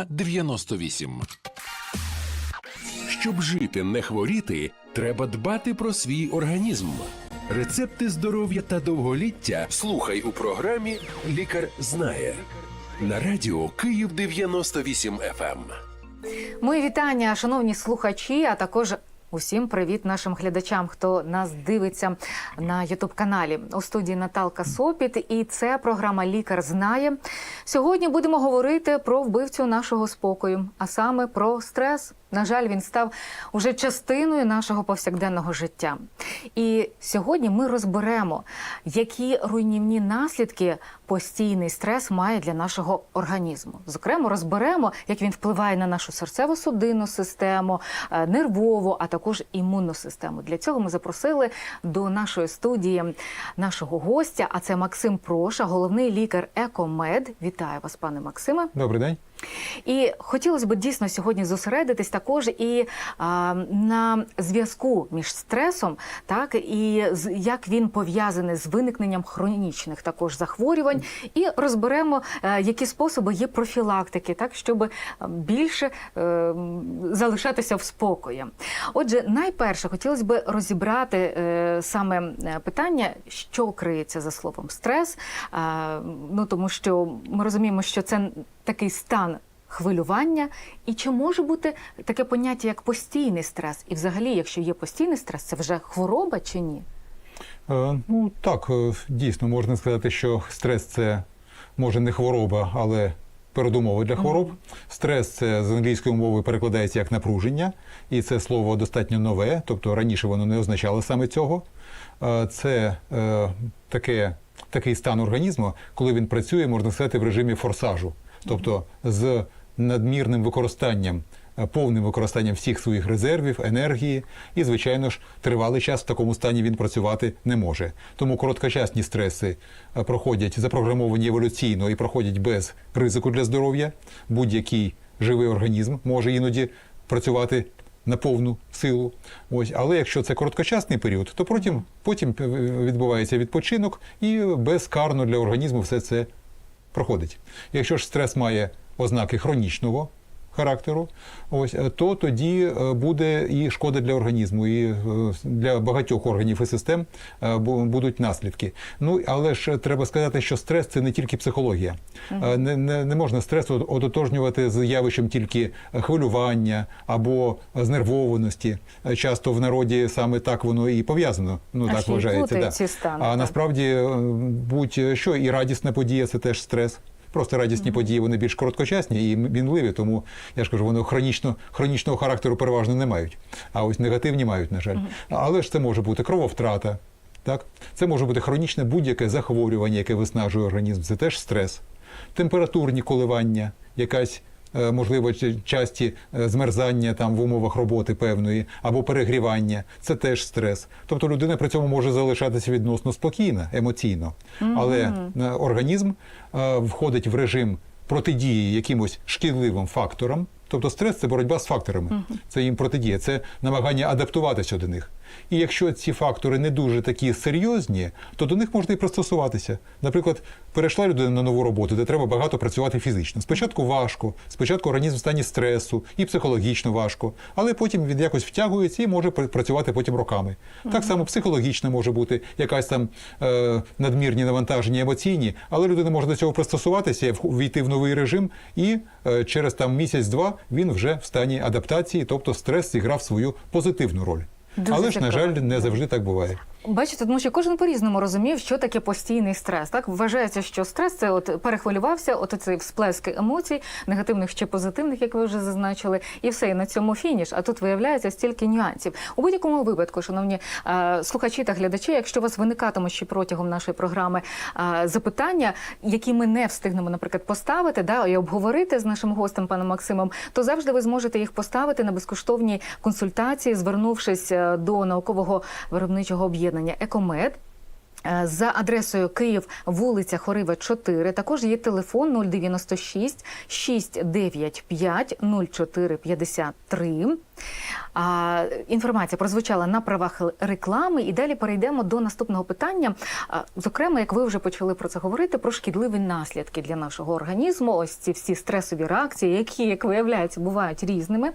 Києва 98. Щоб жити, не хворіти, треба дбати про свій організм. Рецепти здоров'я та довголіття слухай у програмі Лікар знає на радіо Київ 98 FM. Мої вітання, шановні слухачі, а також усім привіт нашим глядачам, хто нас дивиться на Ютуб каналі у студії Наталка Сопіт. І це програма Лікар знає. Сьогодні будемо говорити про вбивцю нашого спокою, а саме про стрес. На жаль, він став уже частиною нашого повсякденного життя. І сьогодні ми розберемо, які руйнівні наслідки постійний стрес має для нашого організму. Зокрема, розберемо, як він впливає на нашу серцево-судинну систему, е, нервову, а також імунну систему. Для цього ми запросили до нашої студії нашого гостя. А це Максим Проша, головний лікар Екомед. Вітаю вас, пане Максиме. Добрий день. І хотілося б дійсно сьогодні зосередитись також і а, на зв'язку між стресом, так і з як він пов'язаний з виникненням хронічних також захворювань, і розберемо, е, які способи є профілактики, так щоб е, більше е, залишатися в спокої. Отже, найперше хотілося б розібрати е, саме е, питання, що криється за словом стрес. Е, ну тому що ми розуміємо, що це такий стан хвилювання, і чи може бути таке поняття як постійний стрес? І взагалі, якщо є постійний стрес, це вже хвороба чи ні? Е, ну так, е, дійсно можна сказати, що стрес це може не хвороба, але передумови для хвороб. Стрес це з англійської мови перекладається як напруження, і це слово достатньо нове, тобто раніше воно не означало саме цього. Е, Це е, таке, такий стан організму, коли він працює, можна сказати, в режимі форсажу, тобто з надмірним використанням. е, Повним використанням всіх своїх резервів, енергії, і, звичайно ж, тривалий час в такому стані він працювати не може. Тому короткочасні стреси е, проходять запрограмовані еволюційно і проходять без ризику для здоров'я. Будь-який живий організм може іноді працювати на повну силу. Ось, але якщо це короткочасний період, то потім, потім відбувається відпочинок і безкарно для організму все це проходить. Якщо ж стрес має ознаки хронічного характеру, ось е, то тоді е, буде і шкода для організму, і е, для багатьох органів і систем будуть наслідки. Ну але ж треба сказати, що стрес це не тільки психологія. Не, не, не можна стрес от- ототожнювати з явищем тільки хвилювання або знервованості. Часто в народі саме так воно і пов'язано. Ну А так ще вважається. Да. стани, а так. насправді будь-що і радісна подія це теж стрес. Просто радісні події вони більш короткочасні і мінливі, тому я ж кажу, вони хронічно, хронічного характеру переважно не мають. А ось негативні мають, на жаль. Але ж це може бути крововтрата. Так? Це може бути хронічне будь-яке захворювання, яке виснажує організм. Це теж стрес. Температурні коливання, якась можливо ч- часті е, змерзання там в умовах роботи певної або перегрівання. Це теж стрес. Тобто людина при цьому може залишатися відносно спокійна, емоційно, але е, організм е, входить в режим протидії якимось шкідливим факторам. Тобто стрес це боротьба з факторами, це їм протидія, це намагання адаптуватися до них. І якщо ці фактори не дуже такі серйозні, то до них можна і пристосуватися. Наприклад, перейшла людина на нову роботу, де треба багато працювати фізично. Спочатку важко, спочатку організм в стані стресу і психологічно важко, але потім він якось втягується і може працювати потім роками. Так само психологічно може бути якась там е, надмірні навантаження емоційні, але людина може до цього пристосуватися, війти в новий режим, і е, через там місяць-два він вже в стані адаптації, тобто стрес зіграв свою позитивну роль. Дуже але ж, на жаль, не завжди так буває. Бачите, тому що кожен по-різному розумів, що таке постійний стрес. Так вважається, що стрес це от перехвилювався, от цей всплеск емоцій, негативних чи позитивних, як ви вже зазначили, і все, і на цьому фініш. А тут виявляється стільки нюансів. У будь-якому випадку, шановні е, слухачі та глядачі, якщо у вас виникатиме ще протягом нашої програми е, запитання, які ми не встигнемо, наприклад, поставити, да і обговорити з нашим гостем, паном Максимом, то завжди ви зможете їх поставити на безкоштовній консультації, звернувшись до наукового виробничого об'єднання Екомед. Е, За адресою Київ, вулиця Хорива, 4. Також є телефон 096 695 0453. А, інформація прозвучала на правах реклами, і далі перейдемо до наступного питання. Зокрема, як ви вже почали про це говорити, про шкідливі наслідки для нашого організму. Ось ці всі стресові реакції, які, як виявляється, бувають різними.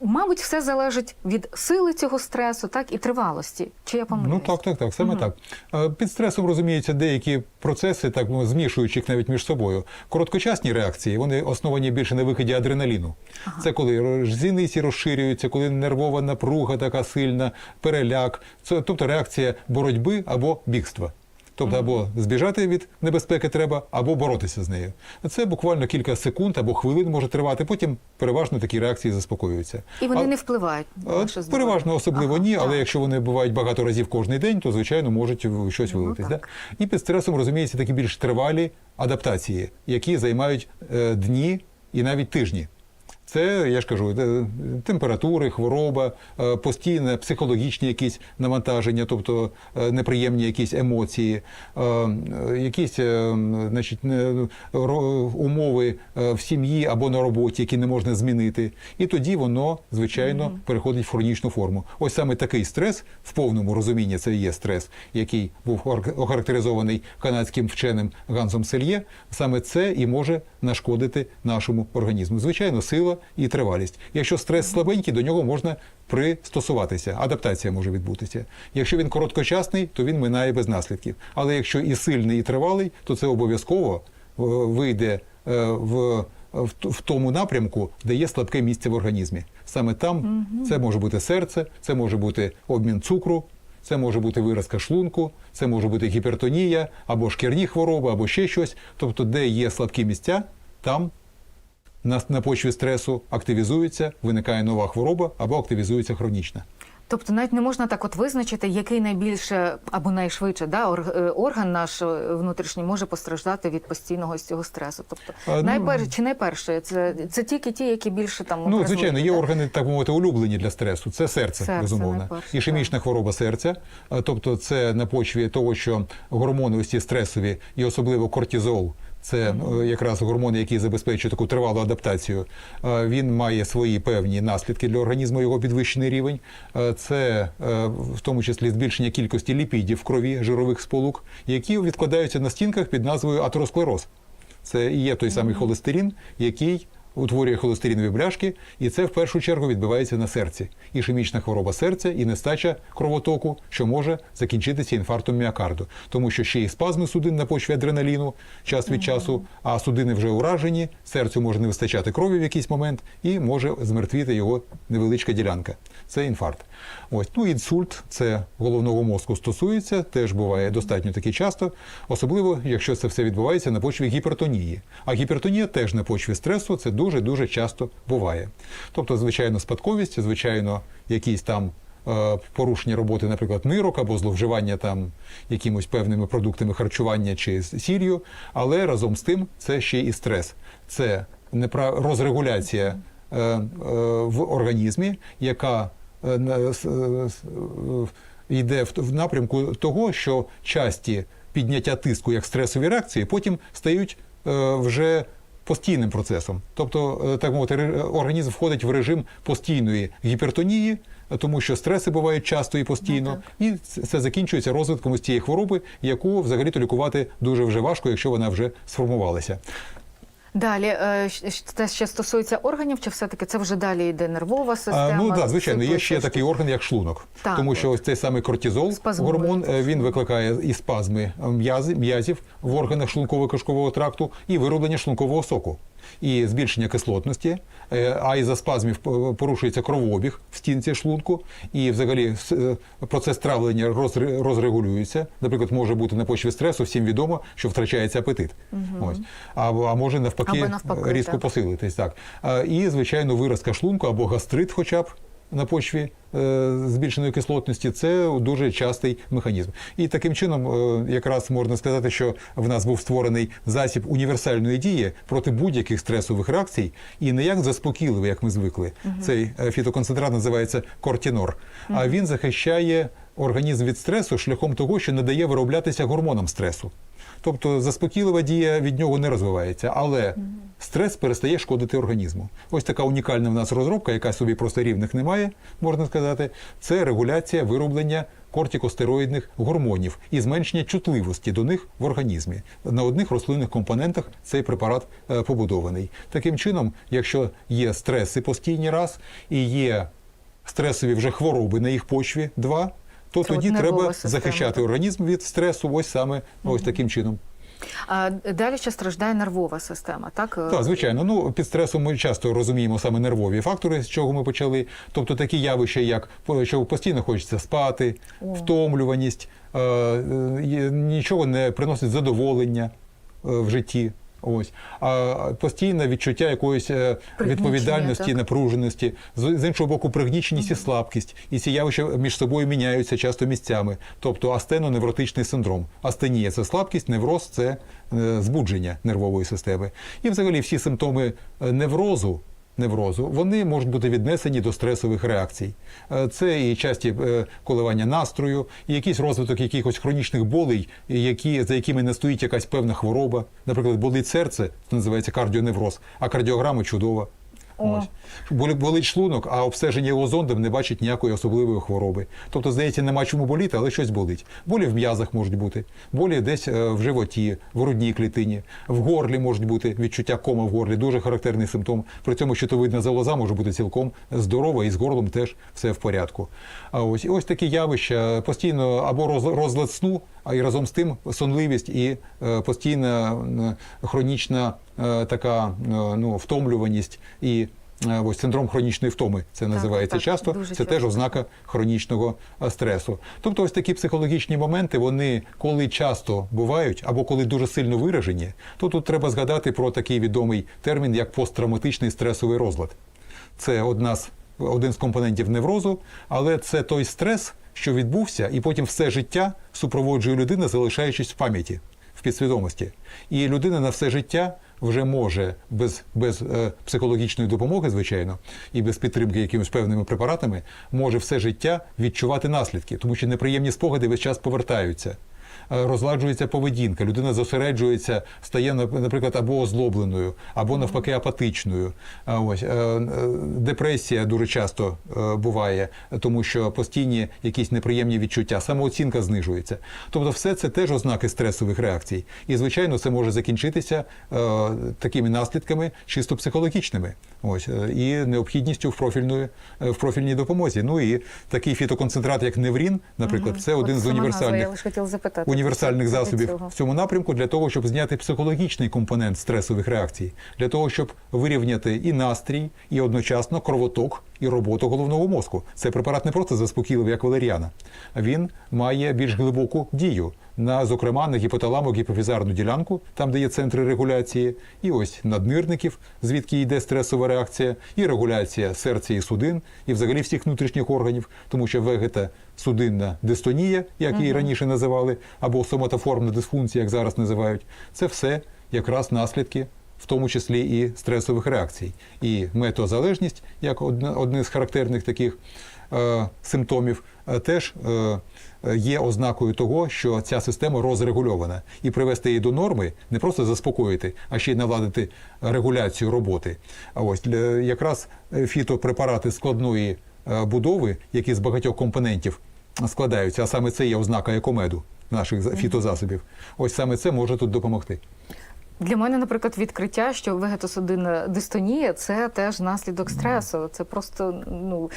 Мабуть, все залежить від сили цього стресу, так і тривалості. Чи я помиляюсь? Ну так, так, так, саме так. Е, Під стресом розуміються деякі процеси, так ну, змішуючи їх навіть між собою. Короткочасні реакції вони основані більше на виході адреналіну. Це коли зіниці розширюються, коли нервова напруга така сильна, переляк. Це тобто реакція боротьби або бігства. Тобто або збіжати від небезпеки треба, або боротися з нею. Це буквально кілька секунд або хвилин може тривати. Потім переважно такі реакції заспокоюються. І вони А- не впливають на Е? Переважно особливо Ага, ні, але так. якщо вони бувають багато разів кожний день, то звичайно можуть щось Ну, вилитись. Да? І під стресом розуміється такі більш тривалі адаптації, які займають е, дні і навіть тижні. Це, я ж кажу, е, температури, хвороба, е, постійне психологічні якісь навантаження, тобто е, неприємні якісь емоції, якісь значить, умови в сім'ї або на роботі, які не можна змінити. І тоді воно, звичайно, переходить в хронічну форму. Ось саме такий стрес в повному розумінні це і є стрес, який був охарактеризований канадським вченим Гансом Сельє. Саме це і може нашкодити нашому організму. Звичайно, сила і тривалість. Якщо стрес слабенький, до нього можна пристосуватися. Адаптація може відбутися. Якщо він короткочасний, то він минає без наслідків. Але якщо і сильний, і тривалий, то це обов'язково е, вийде е, в. В, в тому напрямку, де є слабке місце в організмі. Саме там це може бути серце, це може бути обмін цукру, це може бути виразка шлунку, це може бути гіпертонія, або шкірні хвороби, або ще щось. Тобто, де є слабкі місця, там на, на почві стресу активізується, виникає нова хвороба або активізується хронічна. Тобто навіть не можна так от визначити, який найбільше або найшвидше да, е, орган наш е, внутрішній може постраждати від постійного цього стресу. Тобто А, ну, чи найперше, це, це тільки ті, які більше там Ну, звичайно, є органи, так мовити, улюблені для стресу. Це серце, Серце безумовно. найперше, Ішемічна хвороба серця, тобто це на почві того, що гормони ці стресові, і особливо кортизол. Це е, якраз гормон, який забезпечує таку тривалу адаптацію. Е, Він має свої певні наслідки для організму, його підвищений рівень. Е, Це в тому числі збільшення кількості ліпідів в крові, жирових сполук, які відкладаються на стінках під назвою атеросклероз. Це і є той самий холестерин, який утворює холестеринові бляшки, і це в першу чергу відбивається на серці. Ішемічна хвороба серця і нестача кровотоку, що може закінчитися інфарктом міокарду, тому що ще й спазми судин на почві адреналіну час від часу, а судини вже уражені, серцю може не вистачати крові в якийсь момент і може змертвіти його невеличка ділянка. Це інфаркт. Ось ну інсульт, це головного мозку стосується, теж буває достатньо таки часто, особливо якщо це все відбувається на почві гіпертонії. А гіпертонія теж на почві стресу це дуже дуже часто буває. Тобто, звичайно, спадковість, звичайно, якісь там. е, Порушення роботи, наприклад, нирок або зловживання там якимось певними продуктами харчування чи сір'ю, але разом з тим це ще і стрес. Це розрегуляція е, е, в організмі, яка йде в, напрямку того, що часті підняття тиску як стресові реакції потім стають е, вже постійним процесом. Тобто, е, так мовити, організм входить в режим постійної гіпертонії, е, тому що стреси бувають часто і постійно, і це це закінчується розвитком ось цієї хвороби, яку взагалі-то лікувати дуже вже важко, якщо вона вже сформувалася. Далі це ще стосується органів, чи все-таки це вже далі йде нервова система? А, ну так, звичайно, є ще такий орган, як шлунок. Так, Тому що ось цей самий кортизол, Спазмовий. гормон, е, він викликає і спазми м'язів в органах шлунково-кишкового тракту, і вироблення шлункового соку, і збільшення кислотності. Е, А із-за спазмів е, порушується кровообіг в стінці шлунку, і взагалі е, процес травлення розре- розрегулюється. Наприклад, може бути на почві стресу, всім відомо, що втрачається апетит. Ось. А, а може навпаки, навпаки, різко так. посилитись. Так. І, звичайно, виразка шлунку або гастрит, хоча б. На почві е, збільшеної кислотності це дуже частий механізм. І таким чином, е, якраз можна сказати, що в нас був створений засіб універсальної дії проти будь-яких стресових реакцій, і не як заспокійливий, як ми звикли. Цей е, фітоконцентрат називається кортінор. А він захищає організм від стресу шляхом того, що не дає вироблятися гормонам стресу. Тобто заспокійлива дія від нього не розвивається, але стрес перестає шкодити організму. Ось така унікальна в нас розробка, яка собі просто рівних немає, можна сказати. Це регуляція вироблення кортикостероїдних гормонів і зменшення чутливості до них в організмі. На одних рослинних компонентах цей препарат е, побудований. Таким чином, якщо є стреси постійні раз і є стресові вже хвороби на їх почві два, то Це тоді треба система, захищати організм від стресу, ось саме ось таким чином. А далі ще страждає нервова система, так? Так, звичайно. Ну під стресом ми часто розуміємо саме нервові фактори, з чого ми почали. Тобто такі явища, як що постійно хочеться спати, О. втомлюваність, е, е, нічого не приносить задоволення е, в житті. Ось а постійне відчуття якоїсь е, відповідальності, так. напруженості, з, з іншого боку, пригніченість і слабкість. І ці явища між собою міняються часто місцями. Тобто астено-невротичний синдром. Астенія це слабкість, невроз це е, збудження нервової системи. І взагалі всі симптоми е, неврозу. Неврозу вони можуть бути віднесені до стресових реакцій. Е, Це і часті е, коливання настрою, і якийсь розвиток якихось хронічних болей, які, за якими не стоїть якась певна хвороба. Наприклад, болить серце, це називається кардіоневроз, а кардіограма чудова. Ось. Болить, шлунок, а обстеження його не бачить ніякої особливої хвороби. Тобто, здається, нема чому боліти, але щось болить. Болі в м'язах можуть бути, болі десь е, в животі, в грудній клітині, в горлі можуть бути відчуття кома в горлі, дуже характерний симптом. При цьому щитовидна залоза може бути цілком здорова і з горлом теж все в порядку. А ось ось такі явища постійно або роз- розлад сну, а й разом з тим сонливість і е, постійна хронічна така е, ну, втомлюваність і е, ось синдром хронічної втоми. Це називається так, часто. Це часто. теж ознака хронічного е, стресу. Тобто, ось такі психологічні моменти, вони коли часто бувають або коли дуже сильно виражені, то тут треба згадати про такий відомий термін, як посттравматичний стресовий розлад. Це одна з один з компонентів неврозу, але це той стрес, що відбувся, і потім все життя супроводжує людина, залишаючись в пам'яті, в підсвідомості. І людина на все життя вже може без, без е, психологічної допомоги, звичайно, і без підтримки якимись певними препаратами, може все життя відчувати наслідки, тому що неприємні спогади весь час повертаються. Е, Розладжується поведінка, людина зосереджується, стає, нап- наприклад, або озлобленою, або навпаки апатичною. Ось е, е, депресія дуже часто буває, тому що постійні якісь неприємні відчуття, самооцінка знижується. Тобто, все це теж ознаки стресових реакцій. І звичайно, це може закінчитися такими наслідками чисто психологічними. Ось і необхідністю в профільної в профільній допомозі. Ну і такий фітоконцентрат, як неврін, наприклад, це один з універсальних Я лише хотіла запитати. Універсальних засобів цього. в цьому напрямку для того, щоб зняти психологічний компонент стресових реакцій, для того, щоб вирівняти і настрій, і одночасно кровоток і роботу головного мозку. Цей препарат не просто заспокійливий, як валеріана. Він має більш глибоку дію на, зокрема, на гіпоталамо гіпофізарну ділянку, там, де є центри регуляції, і ось наднирників, звідки йде стресова реакція, і регуляція серця і судин, і взагалі всіх внутрішніх органів, тому що вегета судинна дистонія, як її раніше називали, або соматоформна дисфункція, як зараз називають, це все якраз наслідки. В тому числі і стресових реакцій, і метеозалежність, як одне, з характерних таких е, симптомів, е, теж е, є ознакою того, що ця система розрегульована, і привести її до норми не просто заспокоїти, а ще й наладити регуляцію роботи. А ось якраз е, фітопрепарати складної будови, які з багатьох компонентів складаються, а саме це є ознака екомеду наших за- фітозасобів. Ось саме це може тут допомогти. Для мене, наприклад, відкриття, що вегетосудинна дистонія це теж наслідок стресу. Це просто ну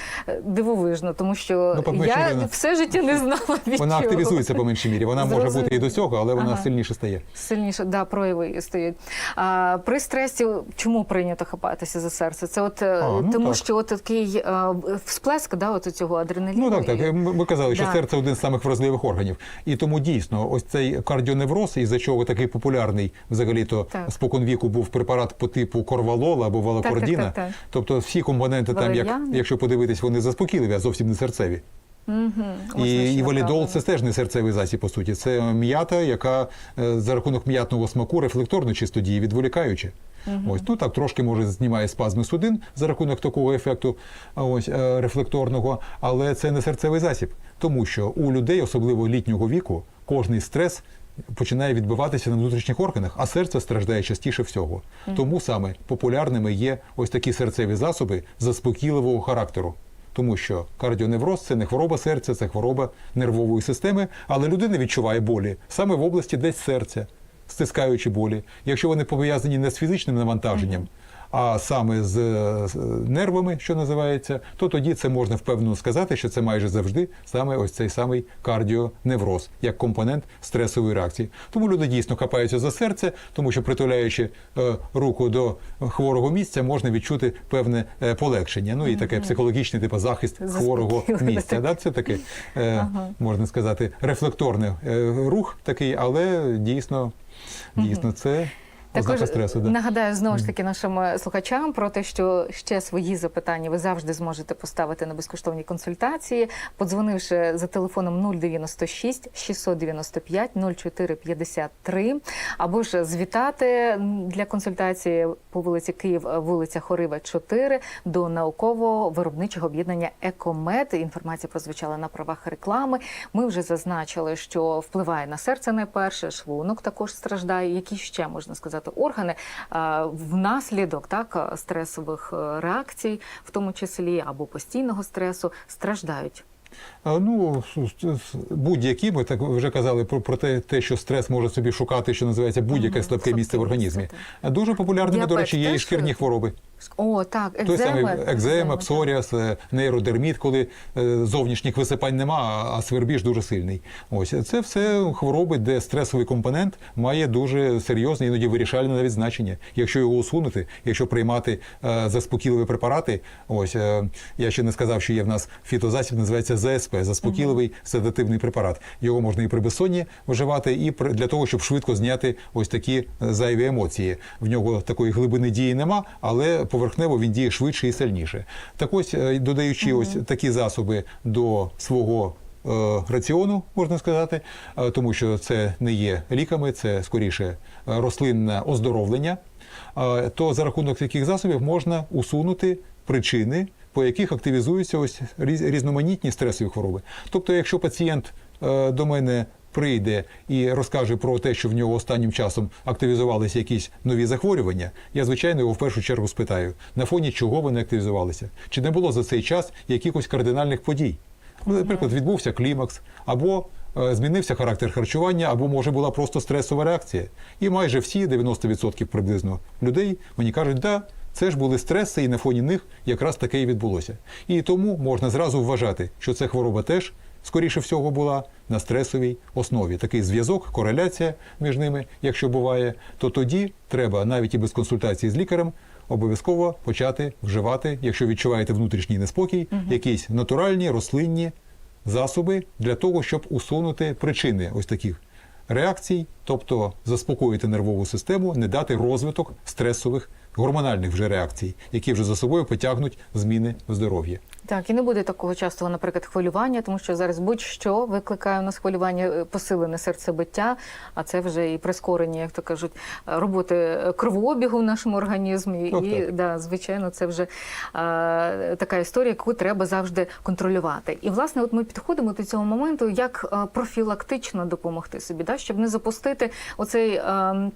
дивовижно, тому що Ну, по я мірі, все життя не знала від Вона чого. активізується по меншій мірі. Вона може бути і до цього, але вона Ага. сильніше стає. Сильніше да, прояви стають. А, при стресі чому прийнято хапатися за серце? Це от е, А, ну тому, так. що от такий е, всплеск да, от цього адреналіну. Ну так, так. Ми, казали, що Да. серце один з самих вразливих органів. І тому дійсно, ось цей кардіоневроз, із-за чого такий популярний взагалі-то Так. споконвіку був препарат по типу корвалола або валокордіна. Так, так, так, так. Тобто всі компоненти там, як, якщо подивитись, вони заспокійливі, а зовсім не серцеві. На І, і валідол це теж не серцевий засіб, по суті. Це м'ята, яка е, за рахунок м'ятного смаку рефлекторно чисто діє, відволікаючи. Ось ну так трошки може знімає спазми судин за рахунок такого ефекту, ось е, рефлекторного, але це не серцевий засіб, тому що у людей, особливо літнього віку, кожний стрес починає відбиватися на внутрішніх органах, а серце страждає частіше всього. Тому саме популярними є ось такі серцеві засоби заспокійливого характеру. Тому що кардіоневроз це не хвороба серця, це хвороба нервової системи, але людина відчуває болі саме в області десь серця, стискаючи болі. Якщо вони пов'язані не з фізичним навантаженням, а саме з, е, нервами, що називається, то тоді це можна впевнено сказати, що це майже завжди саме ось цей самий кардіоневроз, як компонент стресової реакції. Тому люди дійсно хапаються за серце, тому що притуляючи е, руку до хворого місця, можна відчути певне е, полегшення. Ну і таке психологічний типу захист хворого місця. Да? Це таке, можна сказати, рефлекторний рух такий, але дійсно, дійсно це Також стресу. Да. нагадаю знову ж таки нашим е, слухачам про те, що ще свої запитання ви завжди зможете поставити на безкоштовні консультації, подзвонивши за телефоном 096 695 0453, або ж звітати для консультації по вулиці Київ, е, вулиця Хорива, 4 до науково-виробничого об'єднання Екомед. Інформація прозвучала на правах реклами. Ми вже зазначили, що впливає на серце найперше, шлунок також страждає. Які ще можна сказати органи внаслідок так стресових е, реакцій, в тому числі або постійного стресу, страждають. Ну, будь-які, ми так вже казали про, про те, те, що стрес може собі шукати, що називається будь-яке слабке місце в організмі. Дуже популярними, до речі, є і шкірні хвороби. О, так, екзема, Той самий екзема, псоріаз, е, нейродерміт, коли е, зовнішніх висипань нема, а свербіж дуже сильний. Ось це все хвороби, де стресовий компонент має дуже серйозне, іноді вирішальне навіть значення. Якщо його усунути, якщо приймати е, заспокійливі препарати, ось е, я ще не сказав, що є в нас фітозасіб, називається ЗСП, заспокійливий седативний препарат. Його можна і при безсонні вживати, і для того, щоб швидко зняти ось такі е, зайві емоції. В нього такої глибини дії нема, але поверхнево він діє швидше і сильніше. Так ось, е, додаючи ось такі засоби до свого. е, Раціону можна сказати, е, тому що це не є ліками, це скоріше рослинне оздоровлення. То за рахунок таких засобів можна усунути причини, по яких активізуються ось різноманітні стресові хвороби. Тобто, якщо пацієнт до мене прийде і розкаже про те, що в нього останнім часом активізувалися якісь нові захворювання, я звичайно його в першу чергу спитаю, на фоні чого вони активізувалися, чи не було за цей час якихось кардинальних подій. Ну, Наприклад, відбувся клімакс, або е, змінився характер харчування, або може була просто стресова реакція. І майже всі 90% приблизно людей мені кажуть, да. Це ж були стреси, і на фоні них якраз таке і відбулося. І тому можна зразу вважати, що ця хвороба теж, скоріше всього, була на стресовій основі. Такий зв'язок, кореляція між ними, якщо буває, то тоді треба навіть і без консультації з лікарем обов'язково почати вживати, якщо відчуваєте внутрішній неспокій, якісь натуральні рослинні засоби для того, щоб усунути причини ось таких реакцій, тобто заспокоїти нервову систему, не дати розвиток стресових гормональних вже реакцій, які вже за собою потягнуть зміни в здоров'ї. Так, і не буде такого частого, наприклад, хвилювання, тому що зараз будь-що викликає у нас хвилювання, е, посилене серцебиття, а це вже і прискорення, як то кажуть, е, роботи е, кровообігу в нашому організмі. Так, і так. да, звичайно, це вже е, така історія, яку треба завжди контролювати. І власне, от ми підходимо до цього моменту, як профілактично допомогти собі, да, щоб не запустити оцей. е,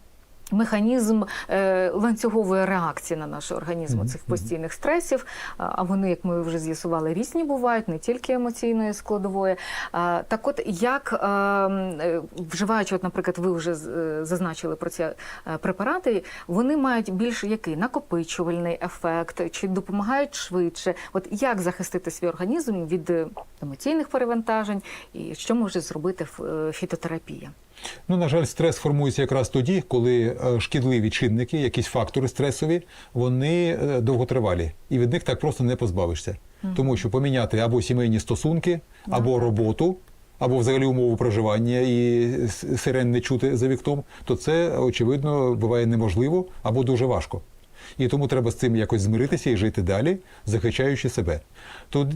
Механізм е, ланцюгової реакції на наш організм цих постійних стресів. А вони, як ми вже з'ясували, різні бувають, не тільки емоційної складової. А, так, от як е, е, вживаючи, от, наприклад, ви вже е, зазначили про ці препарати, вони мають більш який накопичувальний ефект, чи допомагають швидше? От як захистити свій організм від емоційних перевантажень, і що може зробити фітотерапія? Ну, на жаль, стрес формується якраз тоді, коли шкідливі чинники, якісь фактори стресові, вони е, довготривалі, і від них так просто не позбавишся. Тому що поміняти або сімейні стосунки, або роботу, або взагалі умови проживання і сирен не чути за вікном, то це очевидно буває неможливо або дуже важко. І тому треба з цим якось змиритися і жити далі, захищаючи себе.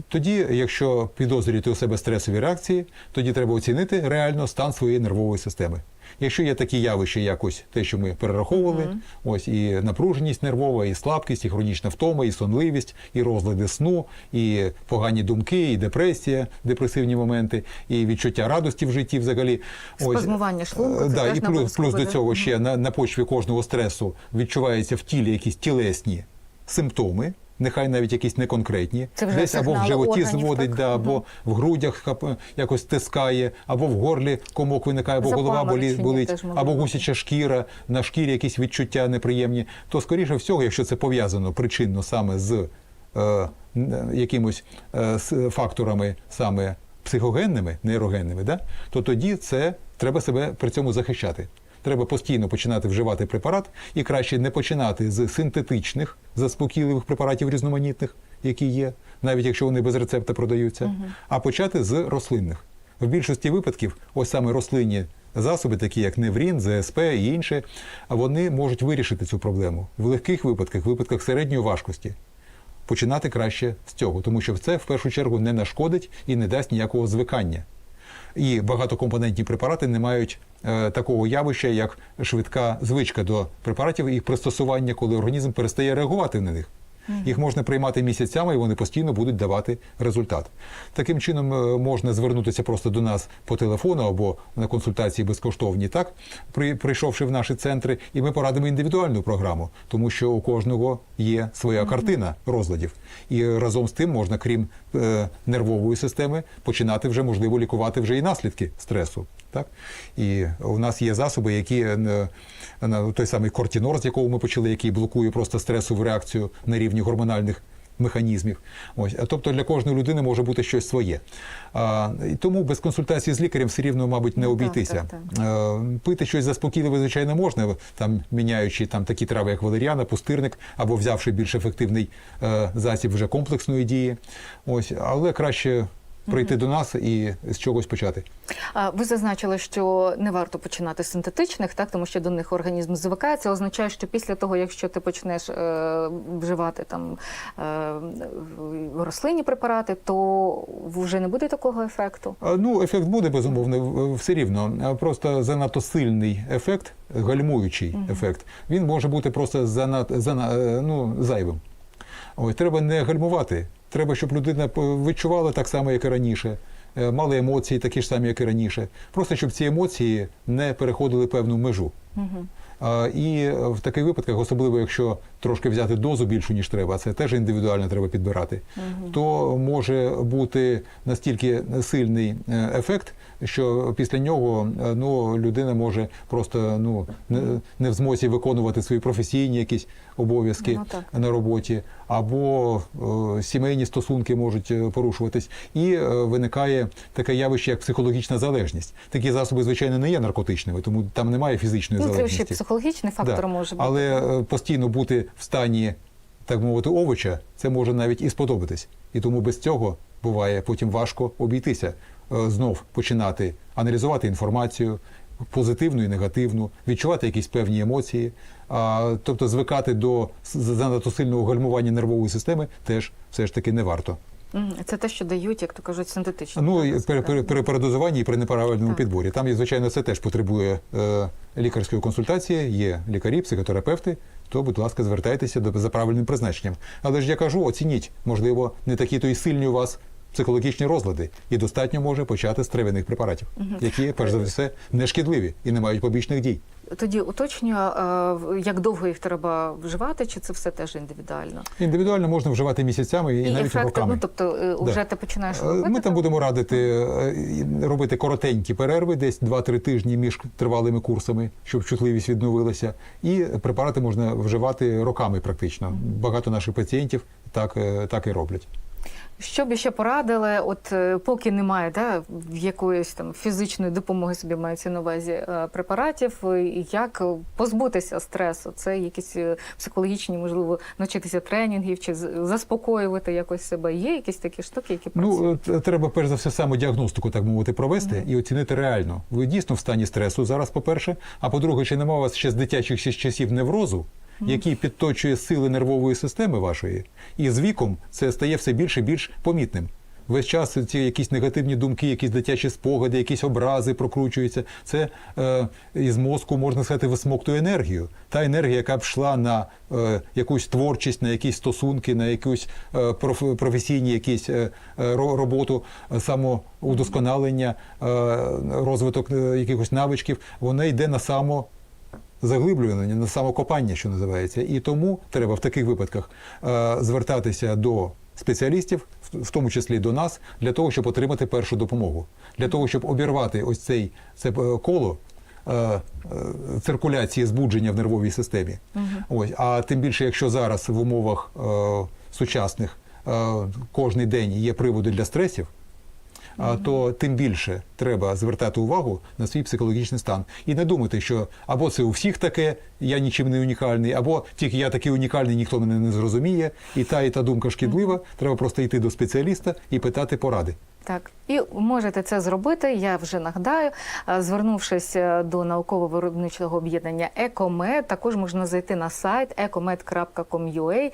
Тоді, якщо підозрюєте у себе стресові реакції, тоді треба оцінити реально стан своєї нервової системи. Якщо є такі явища, як ось те, що ми перераховували, ось і напруженість нервова, і слабкість, і хронічна втома, і сонливість, і розлади сну, і погані думки, і депресія, депресивні моменти, і відчуття радості в житті взагалі. Спазмування шлунку, Е, да, і плюс, плюс до цього ще на, на почві кожного стресу відчуваються в тілі якісь тілесні симптоми. Нехай навіть якісь неконкретні, десь або в животі органів, зводить, так? да, або в грудях якось стискає, або в горлі комок виникає, або голова болі- болить, або гусяча шкіра, на шкірі якісь відчуття неприємні. То, скоріше всього, якщо це пов'язано причинно саме з е, якимось е, з факторами саме психогенними, нейрогенними, да, то тоді це треба себе при цьому захищати. Треба постійно починати вживати препарат, і краще не починати з синтетичних заспокійливих препаратів різноманітних, які є, навіть якщо вони без рецепта продаються, а почати з рослинних. В більшості випадків, ось саме рослинні засоби, такі як Неврін, ЗСП і інше, вони можуть вирішити цю проблему в легких випадках, в випадках середньої важкості. Починати краще з цього, тому що це в першу чергу не нашкодить і не дасть ніякого звикання. І багатокомпонентні препарати не мають е, такого явища, як швидка звичка до препаратів і їх пристосування, коли організм перестає реагувати на них. Їх можна приймати місяцями, і вони постійно будуть давати результат. Таким чином е, можна звернутися просто до нас по телефону або на консультації безкоштовні, так прийшовши в наші центри, і ми порадимо індивідуальну програму, тому що у кожного є своя картина розладів. І разом з тим можна, крім е, нервової системи, починати вже можливо лікувати вже і наслідки стресу. Так? І у нас є засоби, які е, той самий кортінор, з якого ми почали, який блокує просто стресову реакцію на рівні гормональних механізмів. Ось, а тобто для кожної людини може бути щось своє. А, і тому без консультації з лікарем все рівно, мабуть, не Ну, так, обійтися. так, Е, Пити щось заспокійливе, звичайно, можна, там міняючи там такі трави, як валеріана, пустирник, або взявши більш ефективний е, засіб вже комплексної дії. Ось, але краще прийти до нас і з чогось почати. А Ви зазначили, що не варто починати з синтетичних, так тому що до них організм звикає. Це означає, що після того, якщо ти почнеш е, вживати там е, рослинні препарати, то вже не буде такого ефекту. А, Ну, ефект буде безумовно все рівно. Просто занадто сильний ефект, гальмуючий ефект, він може бути просто занадто зана, е, ну, зайвим. Ось треба не гальмувати. Треба, щоб людина відчувала так само, як і раніше. е, Мали емоції такі ж самі, як і раніше. Просто щоб ці емоції не переходили певну межу. А, І в таких випадках, особливо якщо трошки взяти дозу більшу, ніж треба, а це теж індивідуально треба підбирати, то може бути настільки сильний е, ефект, що після нього е, ну, людина може просто ну, не, в змозі виконувати свої професійні якісь обов'язки Ну, на роботі, або е, сімейні стосунки можуть е, порушуватись, і е, виникає таке явище, як психологічна залежність. Такі засоби, звичайно, не є наркотичними, тому там немає фізичної Ну, це ще психологічний фактор Да. може бути. Але е, постійно бути в стані, так мовити, овоча, це може навіть і сподобатись. І тому без цього буває потім важко обійтися. Е, Знов починати аналізувати інформацію, позитивну і негативну, відчувати якісь певні емоції. А, тобто звикати до занадто сильного гальмування нервової системи теж все ж таки не варто. Це те, що дають, як то кажуть, синтетичні. Ну і при, при, при передозуванні і при неправильному Так. підборі. Там, і, звичайно, це теж потребує е, лікарської консультації. Є лікарі, психотерапевти. То, будь ласка, звертайтеся до за правильним призначенням. Але ж я кажу, оцініть, можливо, не такі то й сильні у вас психологічні розлади, і достатньо може почати з трав'яних препаратів, які, перш за все, не шкідливі і не мають побічних дій. Тоді уточнюю, як довго їх треба вживати, чи це все теж індивідуально? Індивідуально можна вживати місяцями і, навіть ефекти, роками. ну тобто вже ти починаєш Е, робити. Ми там будемо радити е, робити коротенькі перерви, десь 2-3 тижні між тривалими курсами, щоб чутливість відновилася. І препарати можна вживати роками практично. Багато наших пацієнтів так, е, так і роблять. Що б ще порадили, от е, поки немає да, якоїсь там фізичної допомоги собі мається на увазі е, препаратів, е, як позбутися стресу? Це якісь психологічні, можливо, навчитися тренінгів чи заспокоювати якось себе. Є якісь такі штуки, які працюють? Ну, треба перш за все самодіагностику, так мовити, провести і оцінити реально. Ви дійсно в стані стресу зараз, по-перше. А по-друге, чи немає у вас ще з дитячих часів неврозу, який підточує сили нервової системи вашої, і з віком це стає все більше і більш помітним. весь час ці якісь негативні думки, якісь дитячі спогади, якісь образи прокручуються. Це е, із мозку можна сказати висмоктує енергію. Та енергія, яка б йшла на е, якусь творчість, на якісь стосунки, на якусь е, проф- професійні якісь е, е, ро- роботу, е, самоудосконалення, е, розвиток е, якихось навичків, вона йде на само заглиблювання, на самокопання, що називається. І тому треба в таких випадках е, звертатися до спеціалістів, в- тому числі до нас, для того, щоб отримати першу допомогу, для того, щоб обірвати ось цей це е, коло. е, Циркуляції збудження в нервовій системі. Ось. А тим більше, якщо зараз в умовах е, сучасних е, кожний день є приводи для стресів, то тим більше треба звертати увагу на свій психологічний стан і не думати, що або це у всіх таке, я нічим не унікальний, або тільки я такий унікальний, ніхто мене не зрозуміє, і та і та думка шкідлива. Треба просто йти до спеціаліста і питати поради. Так, і можете це зробити. Я вже нагадаю, звернувшись е, до науково-виробничого об'єднання Екомед, також можна зайти на сайт ecomed.com.ua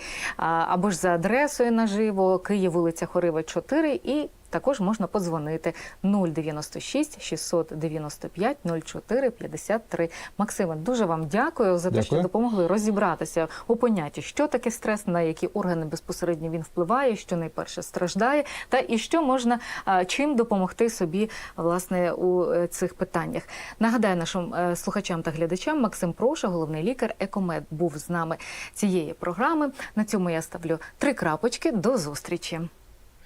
або ж за адресою наживо Київ, вулиця Хорива, 4 і також можна подзвонити 096 695 04 53. Максиме, дуже вам дякую за те, що допомогли розібратися у понятті, що таке стрес, на які органи безпосередньо він впливає, що найперше страждає, та і що можна чим допомогти собі власне у е, цих питаннях. Нагадаю нашим е, слухачам та глядачам, Максим Проша, головний лікар Екомед, був з нами цієї програми. На цьому я ставлю три крапочки. До зустрічі.